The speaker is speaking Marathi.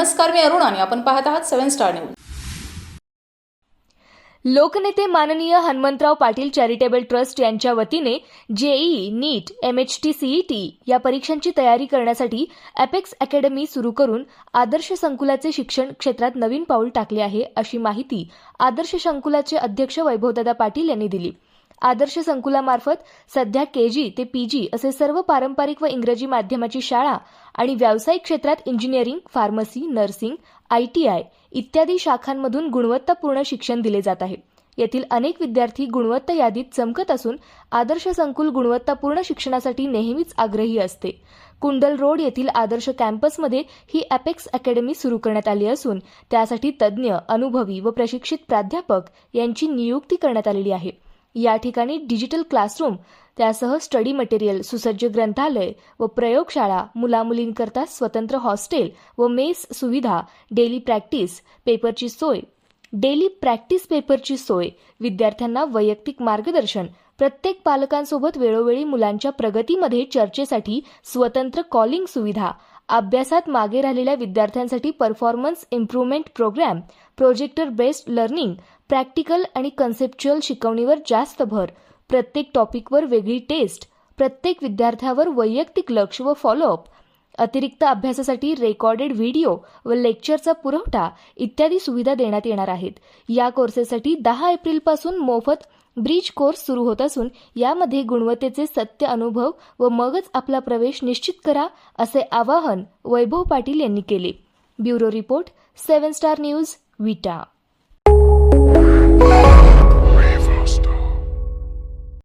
नमस्कार मी अरुण आणि आपण पाहत आहात सेव्हन स्टार न्यूज. लोकनेते माननीय हनुमंतराव पाटील चॅरिटेबल ट्रस्ट यांच्या वतीने JEE NEET M H T CET या परीक्षांची तयारी करण्यासाठी अपेक्स अकॅडमी सुरू करून आदर्श संकुलाचे शिक्षण क्षेत्रात नवीन पाऊल टाकले आहे अशी माहिती आदर्श संकुलाचे अध्यक्ष वैभवदादा पाटील यांनी दिली. आदर्श संकुलामार्फत सध्या केजी ते पीजी असे सर्व पारंपरिक व इंग्रजी माध्यमाची शाळा आणि व्यावसायिक क्षेत्रात इंजिनिअरिंग फार्मसी नर्सिंग आयटीआय इत्यादी शाखांमधून गुणवत्तापूर्ण शिक्षण दिले जात आहे. येथील अनेक विद्यार्थी गुणवत्ता यादीत चमकत असून आदर्श संकुल गुणवत्तापूर्ण शिक्षणासाठी नेहमीच आग्रही असते. कुंडल रोड येथील आदर्श कॅम्पसमध्ये ही अपेक्स अकॅडमी सुरू करण्यात आली असून त्यासाठी तज्ज्ञ अनुभवी व प्रशिक्षित प्राध्यापक यांची नियुक्ती करण्यात आलेली आहे. या ठिकाणी डिजिटल क्लासरूम त्यासह स्टडी मटेरियल सुसज्ज ग्रंथालय व प्रयोगशाळा मुलामुलींकरता स्वतंत्र हॉस्टेल व मेस सुविधा डेली प्रॅक्टिस पेपरची सोय. डेली प्रॅक्टिस पेपरची सोय विद्यार्थ्यांना वैयक्तिक मार्गदर्शन प्रत्येक पालकांसोबत वेळोवेळी मुलांच्या प्रगतीमध्ये चर्चेसाठी स्वतंत्र कॉलिंग सुविधा अभ्यासात मागे राहिलेल्या विद्यार्थ्यांसाठी performance improvement program projector based learning practical आणि कन्सेप्च्युअल शिकवणीवर जास्त भर प्रत्येक टॉपिकवर वेगळी टेस्ट प्रत्येक विद्यार्थ्यावर वैयक्तिक लक्ष व फॉलोअप अतिरिक्त अभ्यासासाठी रेकॉर्डेड व्हिडिओ व लेक्चरचा पुरवठा इत्यादी सुविधा देण्यात येणार आहेत. या कोर्सेससाठी दहा एप्रिलपासून मोफत ब्रिज कोर्स सुरू होत असून यामध्ये गुणवत्तेचे सत्य अनुभव व मगच आपला प्रवेश निश्चित करा असे आवाहन वैभव पाटील यांनी केले. Bureau report seven star news Vita.